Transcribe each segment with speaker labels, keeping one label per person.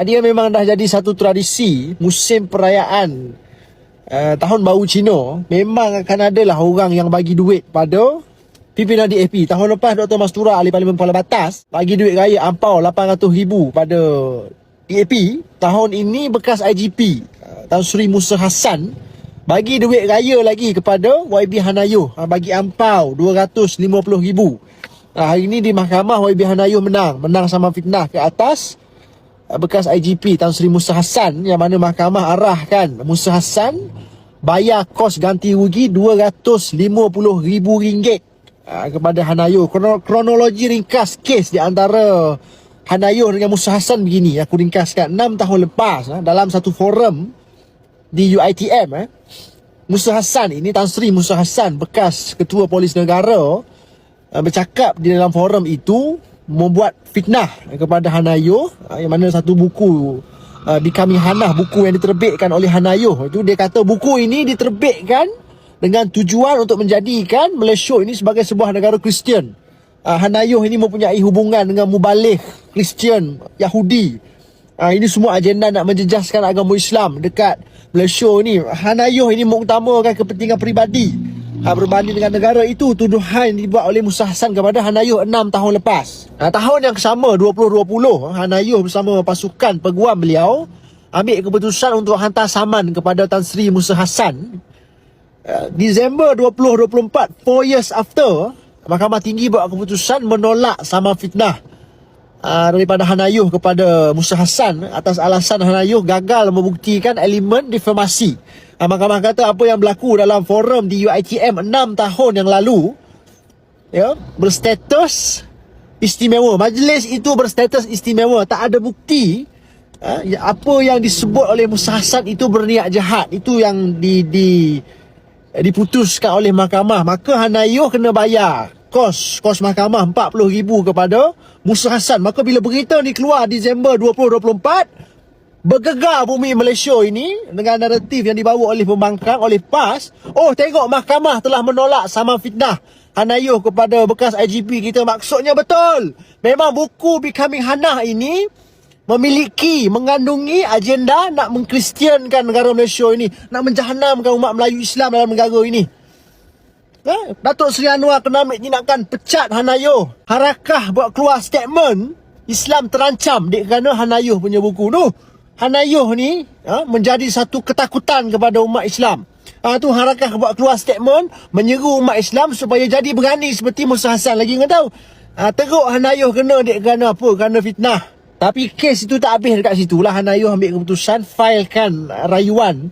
Speaker 1: Dia memang dah jadi satu tradisi musim perayaan uh, tahun baru Cina. Memang akan ada lah orang yang bagi duit pada pimpinan DAP. Tahun lepas Dr. Mastura Ahli Parlimen Kuala Batas bagi duit raya ampau RM800,000 pada DAP. Tahun ini bekas IGP uh, Tan Sri Musa Hassan bagi duit raya lagi kepada YB Hanayo uh, bagi ampau RM250,000. Uh, hari ini di mahkamah YB Hanayo menang. Menang sama fitnah ke atas bekas IGP Tan Sri Musa Hassan yang mana mahkamah arahkan Musa Hassan bayar kos ganti rugi RM250,000 uh, kepada Hanayo. Krono- Kronologi ringkas kes di antara Hanayo dengan Musa Hassan begini. Aku ringkaskan 6 tahun lepas uh, dalam satu forum di UITM eh. Musa Hassan ini Tan Sri Musa Hassan bekas ketua polis negara uh, bercakap di dalam forum itu membuat fitnah kepada Hanayo uh, yang mana satu buku uh, Becoming Hanah buku yang diterbitkan oleh Hanayo itu dia kata buku ini diterbitkan dengan tujuan untuk menjadikan Malaysia ini sebagai sebuah negara Kristian. Uh, Hanayo ini mempunyai hubungan dengan mubalih Kristian Yahudi. Ini semua agenda nak menjejaskan agama Islam dekat Malaysia ni. Hanayo ini mengutamakan kepentingan peribadi. Ha, berbanding dengan negara itu tuduhan dibuat oleh Musa Hassan kepada Hanayo 6 tahun lepas. Ha, tahun yang sama 2020 Hanayo bersama pasukan peguam beliau ambil keputusan untuk hantar saman kepada Tan Sri Musa Hassan. Uh, Disember 2024 4 years after Mahkamah Tinggi buat keputusan menolak saman fitnah uh, daripada Hanayuh kepada Musa Hassan atas alasan Hanayuh gagal membuktikan elemen defamasi. Mahkamah kata apa yang berlaku dalam forum di UiTM 6 tahun yang lalu ya berstatus istimewa. Majlis itu berstatus istimewa, tak ada bukti uh, apa yang disebut oleh Musa Hassan itu berniat jahat. Itu yang di di diputuskan oleh mahkamah. Maka Hanayuh kena bayar kos kos mahkamah 40,000 kepada Musa Hassan. Maka bila berita ni keluar Disember 2024, bergegar bumi Malaysia ini dengan naratif yang dibawa oleh pembangkang, oleh PAS. Oh, tengok mahkamah telah menolak sama fitnah Hanayuh kepada bekas IGP kita. Maksudnya betul. Memang buku Becoming Hanah ini memiliki, mengandungi agenda nak mengkristiankan negara Malaysia ini. Nak menjahanamkan umat Melayu Islam dalam negara ini. Ha? Datuk Seri Anwar kena ambil tindakan pecat Hanayo. Harakah buat keluar statement Islam terancam dek kerana Hanayo punya buku tu. Hanayo ni ha, menjadi satu ketakutan kepada umat Islam. Ha, tu harakah buat keluar statement menyeru umat Islam supaya jadi berani seperti Musa Hassan lagi kau tahu. Ha, teruk Hanayo kena dek kerana apa? Kerana fitnah. Tapi kes itu tak habis dekat situ lah. Hanayo ambil keputusan filekan rayuan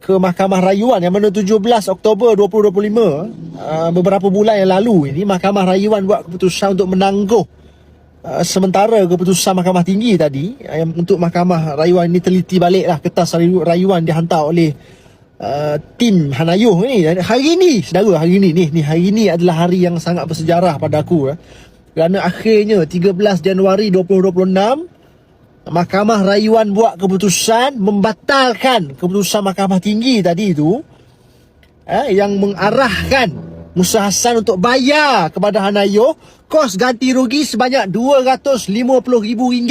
Speaker 1: ke Mahkamah Rayuan yang mana 17 Oktober 2025 uh, beberapa bulan yang lalu ini Mahkamah Rayuan buat keputusan untuk menangguh uh, sementara keputusan Mahkamah Tinggi tadi uh, yang untuk Mahkamah Rayuan ini teliti baliklah kertas rayu- rayuan dihantar oleh uh, tim Hanayuh ni hari ni saudara hari ni ni ni hari ni adalah hari yang sangat bersejarah pada aku eh. kerana akhirnya 13 Januari 2026 Mahkamah Rayuan buat keputusan membatalkan keputusan Mahkamah Tinggi tadi itu eh, yang mengarahkan Musa Hassan untuk bayar kepada Hanayo. Kos ganti rugi sebanyak RM250,000.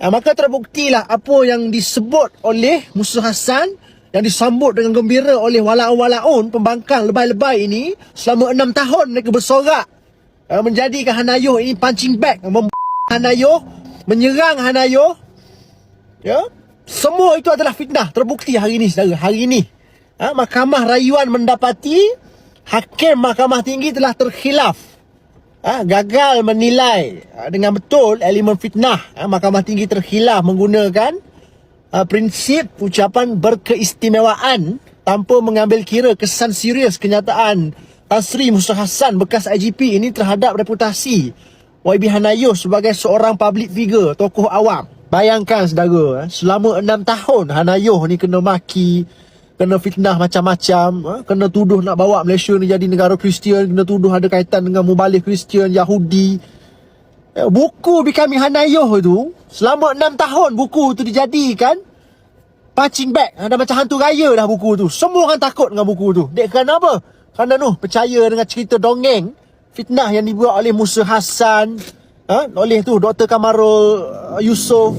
Speaker 1: Eh, maka terbuktilah apa yang disebut oleh Musa Hassan yang disambut dengan gembira oleh walaun-walaun pembangkang lebay-lebay ini selama enam tahun mereka bersorak. Eh, menjadikan Hanayo ini punching bag. Mem- Hanayo menyerang Hanayo. Ya semua itu adalah fitnah. Terbukti hari ini saudara. Hari ini ha, mahkamah rayuan mendapati hakim mahkamah tinggi telah terkhilaf ha, gagal menilai ha, dengan betul elemen fitnah ha, mahkamah tinggi terkhilaf menggunakan ha, prinsip ucapan berkeistimewaan tanpa mengambil kira kesan serius kenyataan Tan Sri Musa Hassan bekas IGP ini terhadap reputasi YB Hanayo sebagai seorang public figure, tokoh awam. Bayangkan saudara, eh, selama enam tahun Hanayo ni kena maki, kena fitnah macam-macam, eh, kena tuduh nak bawa Malaysia ni jadi negara Kristian, kena tuduh ada kaitan dengan mubalih Kristian, Yahudi. Eh, Buku Becoming Hanayo tu, selama enam tahun buku tu dijadikan punching bag. Ada macam hantu raya dah buku tu. Semua orang takut dengan buku tu. Dek kerana apa? Kerana noh percaya dengan cerita dongeng fitnah yang dibuat oleh Musa Hassan, ha? oleh tu Dr. Kamarul uh, Yusof,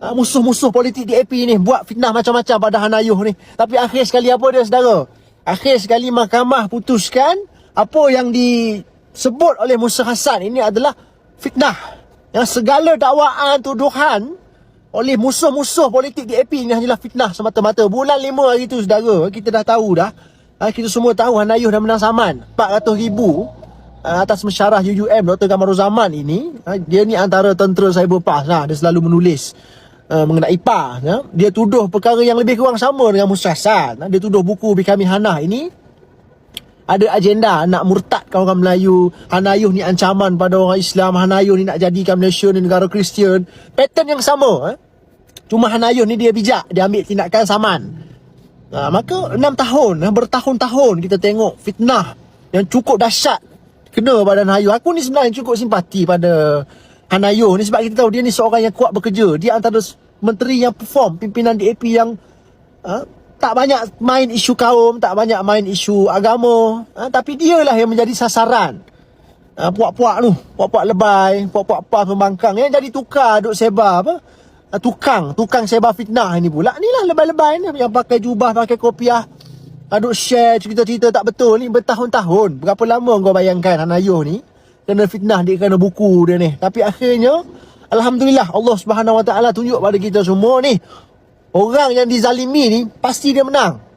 Speaker 1: Ah, musuh-musuh politik DAP ni buat fitnah macam-macam pada Hanayuh ni. Tapi akhir sekali apa dia saudara? Akhir sekali mahkamah putuskan apa yang disebut oleh Musa Hassan ini adalah fitnah. Yang segala dakwaan tuduhan oleh musuh-musuh politik DAP ini hanyalah fitnah semata-mata. Bulan 5 hari tu saudara, kita dah tahu dah. Ah, kita semua tahu Hanayuh dah menang saman. 400 ribu ah, atas mesyarah UUM Dr. Gamarul Zaman ini. Dia ni antara tentera cyber pass lah. Dia selalu menulis uh, mengenai PA. Ya. Dia tuduh perkara yang lebih kurang sama dengan Musa Hassan. Dia tuduh buku Becoming Hana ini ada agenda nak murtadkan orang Melayu. Hanayuh ni ancaman pada orang Islam. Hanayuh ni nak jadikan Malaysia ni negara Kristian. Pattern yang sama. Eh? Cuma Hanayuh ni dia bijak. Dia ambil tindakan saman. Ha, maka enam tahun, eh, bertahun-tahun kita tengok fitnah yang cukup dahsyat kena pada Hanayuh. Aku ni sebenarnya cukup simpati pada Hanayuh ni sebab kita tahu dia ni seorang yang kuat bekerja. Dia antara menteri yang perform, pimpinan DAP yang ha, tak banyak main isu kaum, tak banyak main isu agama. Ha, tapi dialah yang menjadi sasaran. Ha, puak-puak tu, puak-puak lebay, puak-puak pas pembangkang yang jadi tukar duk sebar apa? Ha, tukang, tukang sebar fitnah ni pula. Ni lah lebay-lebay ni yang pakai jubah, pakai kopiah. Aduk share cerita-cerita tak betul ni bertahun-tahun. Berapa lama kau bayangkan Hanayuh ni kena fitnah dia kena buku dia ni. Tapi akhirnya alhamdulillah Allah Subhanahu Wa Taala tunjuk pada kita semua ni orang yang dizalimi ni pasti dia menang.